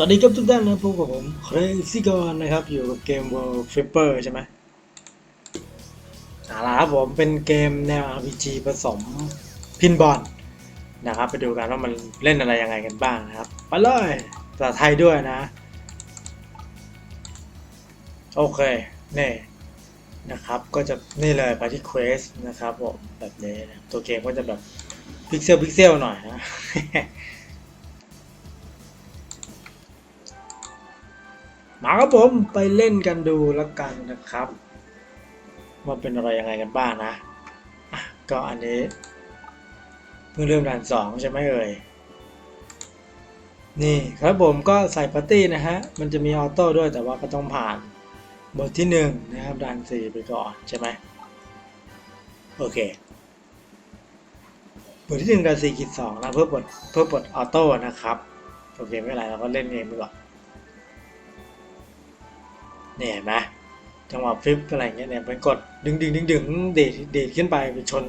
สวัสดีครับทุกท่านนะพบกับผมเครซี่กอนนะครับ อยู่กับเกม World Flipper ใช่ไหมเอาล่ะครับผมเป็นเกมแนว RPG ผสมพินบอลนะครับ ไปดูกันว่ามันเล่นอะไรยังไงกันบ้างนะครับไปเลยภาษาไทยด้วยนะ โอเค นี่นะครับ ก็จะนี่เลยไปที่ Quest นะครับผมแบบนี้นะตัวเกมก็จะแบบพิกเซลพิกเซลหน่อยนะ มาครับผมไปเล่นกันดูแล้วกันนะครับว่าเป็นอะไรยังไงกันบ้างนะะก็อันนี้ เพิ่งเริ่มด่านสองใช่ไหมเอ่ยนี่ครับผมก็ใส่ปาร์ตี้นะฮะ มันจะมีออโต้ด้วยแต่ว่าก็ต้องผ่านบทที่หนึ่งนะครับด่านสี่ไปก่อนใช่ไหมโอเคบทที่หนึ่งด่านสี่ขีดสองนะเพื่อปลดเพื่อปลดออโต้นะครับ โอเคไม่เป็นไรเราก็เล่นเองไปก่อน เนี่ยเห็นไหมจังหวะฟลิปอะไรเงี้ยเนี่ยมันกดดึงดึงดึงดึงเดดเดดขึ้นไปไปชน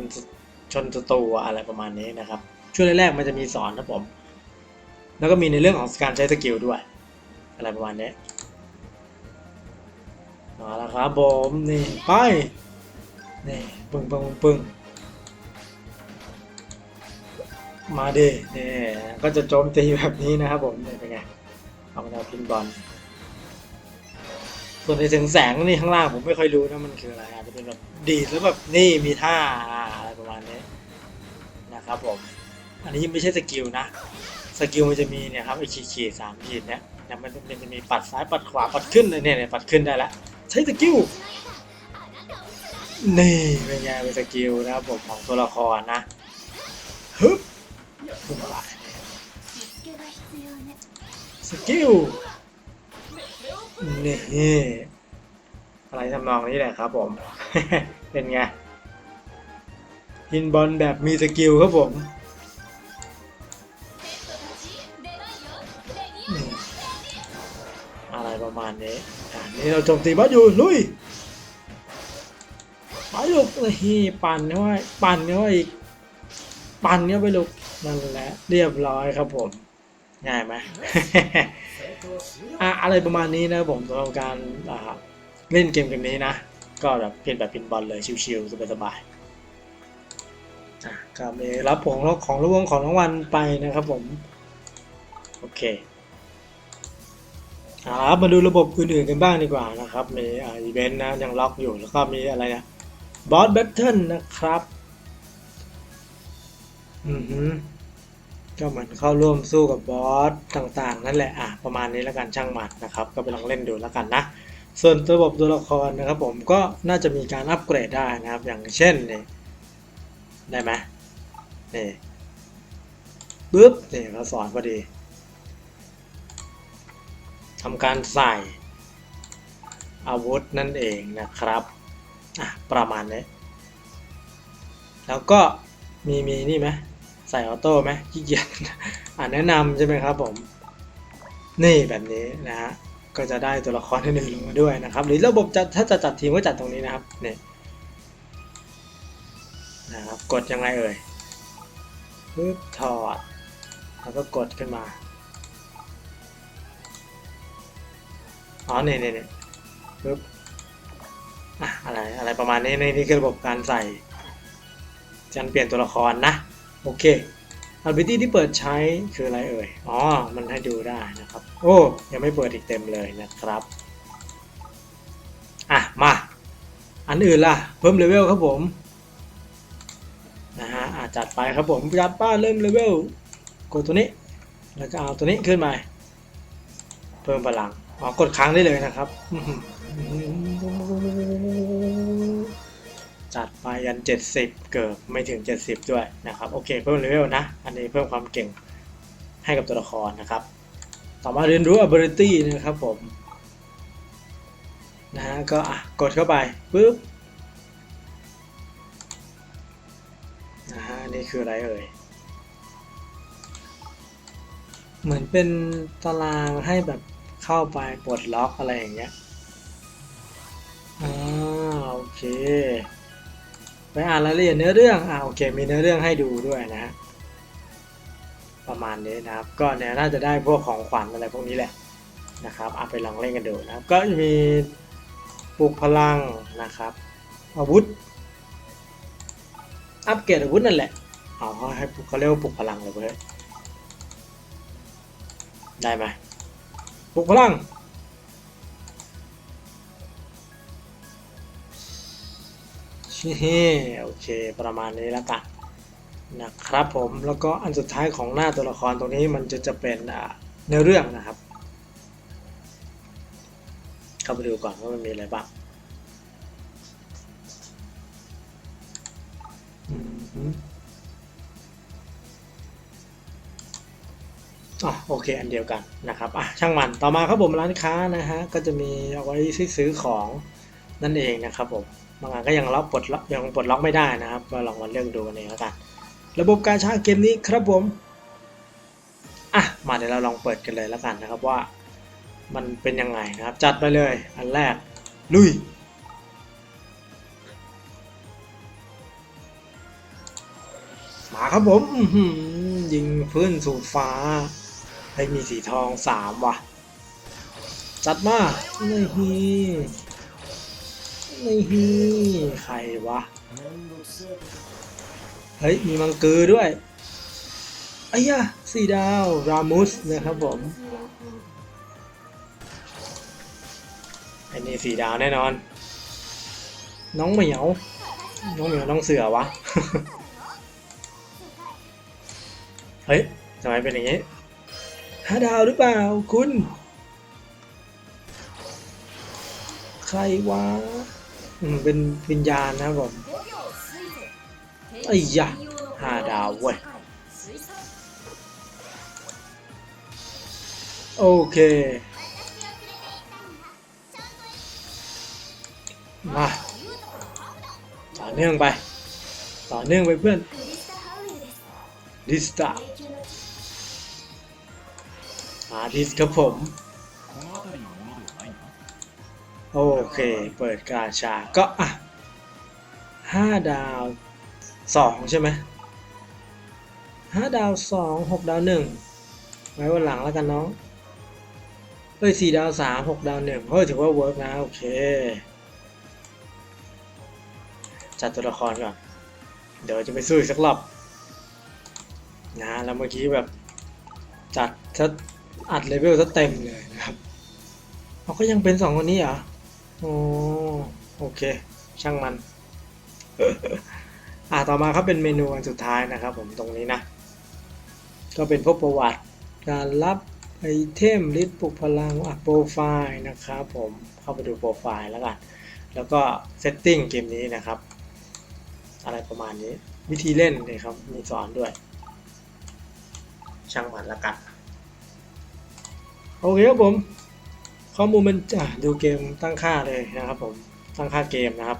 ชนศัตรูอะไรประมาณนี้นะครับ ช่วงแรกๆมันจะมีสอนนะผม แล้วก็มีในเรื่องของการใช้สกิลด้วย อะไรประมาณนี้มาแล้วครับผมนี่ไปนี่ปึ้งปึ้งปึ้งมาดินี่ยก็จะโจมตีแบบนี้นะครับผมเนี่ยเป็นไงเอาแนวพินบอล ส่วนในถึงแสงนี่ข้างล่างผมไม่ค่อยรู้นะมันคืออะไรอาจจะเป็นแบบดีดแล้วแบบนี่มีท่าอะไรประมาณนี้นะครับผมอันนี้ไม่ใช่สกิลนะสกิลมันจะมีเนี่ยครับไอ้ขีดขีดสามขีดเนี่ยเนี่ยมันมันจะมีปัดซ้ายปัดขวาปัดขึ้นเลยเนี่ยเนี่ยปัดขึ้นได้แล้วใช้สกิลนี่เป็นไงเป็นสกิลนะครับผมของตัวละครนะฮึบสกิล นี่อะไรทำนองนี้แหละครับผม เป็นไงพินบอลแบบมีสกิลครับผมอะไรประมาณนี้อ่านี่เราจมตีบอสอยู่ลุยไปลูกนี่ปั่นเข้าไปปั่นเข้าไปอีกปั่นเข้าไปลูกนั่นแหละเรียบร้อยครับผม ง่ายไหมอะอะไรประมาณนี้นะผมสำหรับการเล่นเกมเกมนี้นะ ก็แบบเพียนแบบพินบอลเลยชิวๆสบายๆอะก็มีรับผงของรางวัลของรางวัลไปนะครับผม โอเคเอาละครับมาดูระบบอื่นๆกันบ้างดีกว่านะครับ มีอีเวนต์นะยังล็อกอยู่แล้วก็มีอะไรนะบอสแบทเทิลนะครับ อือฮึ ก็เหมือนเข้าร่วมสู้กับบอสต่างๆ นั่นแหละอะประมาณนี้แล้วกันช่างมันนะครับ ก็ไปลองเล่นดูแล้วกันนะ ส่วนระบบตัวละครนะครับผมก็น่าจะมีการอัปเกรดได้นะครับ อย่างเช่นนี่ได้ไหมนี่ปึ๊บนี่เขาสอนพอดีทำการใส่อาวุธนั่นเองนะครับอะประมาณนี้แล้วก็มีมีนี่ไหม ใส่ออโต้ไหมขี้เกียจอ่านแนะนำใช่ไหมครับผม นี่แบบนี้นะฮะก็จะได้ตัวละครที่หนึ่งลงมาด้วยนะครับ หรือระบบจะถ้าจะจัดทีมก็จัดตรงนี้นะครับนี่นะครับกดยังไงเอ่ยปึ๊บถอด แล้วก็กดขึ้นมาอ๋อนี่นี่นี่ปึ๊บอะอะไรอะไรประมาณนี้นี่นี่คือระบบการใส่การเปลี่ยนตัวละครนะ โอเค ability ที่เปิดใช้คืออะไรเอ่ย อ๋อ มันให้ดูได้นะครับ โอ้ ยังไม่เปิดอีกเต็มเลยนะครับ อะ มา อันอื่นล่ะ เพิ่มเลเวลครับผม นะฮะจัดไปครับผมจัดป้าเริ่มเลเวลกดตัวนี้ แล้วก็เอาตัวนี้ขึ้นมา เพิ่มพลัง อ๋อกดค้างได้เลยนะครับ จัดไปยัน 70 เกิดไม่ถึง 70 ด้วยนะครับโอเคเพิ่มเลเวลนะ อันนี้เพิ่มความเก่งให้กับตัวละครนะครับ ต่อมาเรียนรู้ ability นะครับผมนะฮะก็อะกดเข้าไปปุ๊บนะฮะนี่คืออะไรเอ่ยเหมือนเป็นตารางให้แบบเข้าไปปลดล็อกอะไรอย่างเงี้ยอ่าโอเค อ่านรายละเอียดเนื้อเรื่องอ่าโอเคมีเนื้อเรื่องให้ดูด้วยนะฮะประมาณนี้นะครับ ก็เนี่ยน่าจะได้พวกของขวัญอะไรพวกนี้แหละนะครับเอาไปลองเล่นกันดูนะครับ ก็จะมีปลุกพลังนะครับ อาวุธ อัปเกรดอาวุธนั่นแหละเอาเขาให้เขาเรียกว่าปลุกพลังเลยเว้ยได้ไหมปลุกพลัง โอเคประมาณนี้แล้วกันนะครับผมแล้วก็อันสุดท้ายของหน้าตัวละครตรงนี้มันจะจะเป็นอ่าเนื้อเรื่องนะครับ เข้าไปดูก่อนว่ามันมีอะไรบ้างอ๋อโอเคอันเดียวกันนะครับอะช่างมันต่อมาครับผมร้านค้านะฮะก็จะมีเอาไว้ซื้อของนั่นเองนะครับผม บางอันก็ยังล็อกปลดยังปลดล็อกไม่ได้นะครับ ก็ลองมาเลือกดูกันเองแล้วกัน ระบบการชาร์จเกมนี้ครับผมอะมาเดี๋ยวเราลองเปิดกันเลยแล้วกันนะครับว่า มันเป็นยังไงนะครับ จัดไปเลยอันแรกลุยมาครับผมยิงพื้นสู่ฟ้าให้มีสีทองสามว่ะ จัดมานี่ฮี นี่ฮีใครวะ เฮ้ย มีมังกือด้วยไอ้ยะสี่ดาว รามุสนะครับผมอ้นี่สี่ดาวแน่นอน น้องเหมียว น้องเหมียวน้องเสือวะ เฮ้ยทำไมเป็นอย่างนี้ห้าดาวหรือเปล่าคุณ ใครวะ อืมเป็นวิญญาณนะครับผมไอ้ยะห้าดาวเว้ยโอเค มาต่อเนื่องไป ต่อเนื่องไปเพื่อนดิสตาอาร์ติสครับผม โอเค เปิดกาชา ก็อะห้าดาวสองใช่ไหมห้าดาวสองหกดาวหนึ่งไว้วันหลังแล้วกันน้องเฮ้ยสี่ดาวสามหกดาวหนึ่งเฮ้ยถือว่าเวิร์กนะโอเค จัดตัวละครก่อน เดี๋ยวจะไปสู้อีกสักรอบนะแล้วเมื่อกี้แบบ จัดซะอัดเลเวลซะเต็มเลยนะครับเขาก็ยังเป็นสองคนนี้เหรอ โอ้โอเค ช่างมัน อ่าต่อมาครับเป็นเมนูอันสุดท้ายนะครับ ผมตรงนี้นะ ก็เป็นพวกประวัติ การรับไอเทมลิสต์ปลุกพลังอะโปรไฟล์นะครับผมเข้าไปดูโปรไฟล์แล้วกัน แล้วก็เซตติ้งเกมนี้นะครับ อะไรประมาณนี้วิธีเล่นเนี่ยครับ มีสอนด้วย ช่างมันละกัน โอเคครับผม ข้อมูลมันอะดูเกมตั้งค่าเลยนะครับผมตั้งค่าเกมนะครับ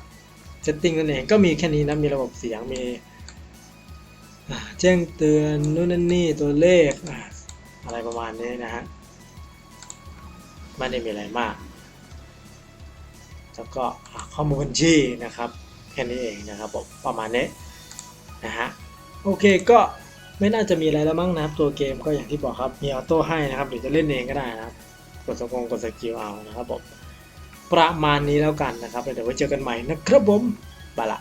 เซตติ้งนั่นเองก็มีแค่นี้นะมีระบบเสียงมีแจ้งเตือนนู่นนั่นนี่ตัวเลขอะไรประมาณนี้นะฮะไม่ได้มีอะไรมาก แล้วก็ข้อมูลบัญชีนะครับแค่นี้เองนะครับผมประมาณนี้นะฮะโอเคก็ไม่น่าจะมีอะไรแล้วมั้งนะครับ ตัวเกมก็อย่างที่บอกครับมีออโต้ให้นะครับหรือจะเล่นเองก็ได้นะครับ ดสกงกดสกิลเอานะครับผมประมาณนี้แล้วกันนะครับเดี๋ยวไว้เจอกันใหม่นะครับผมบายละ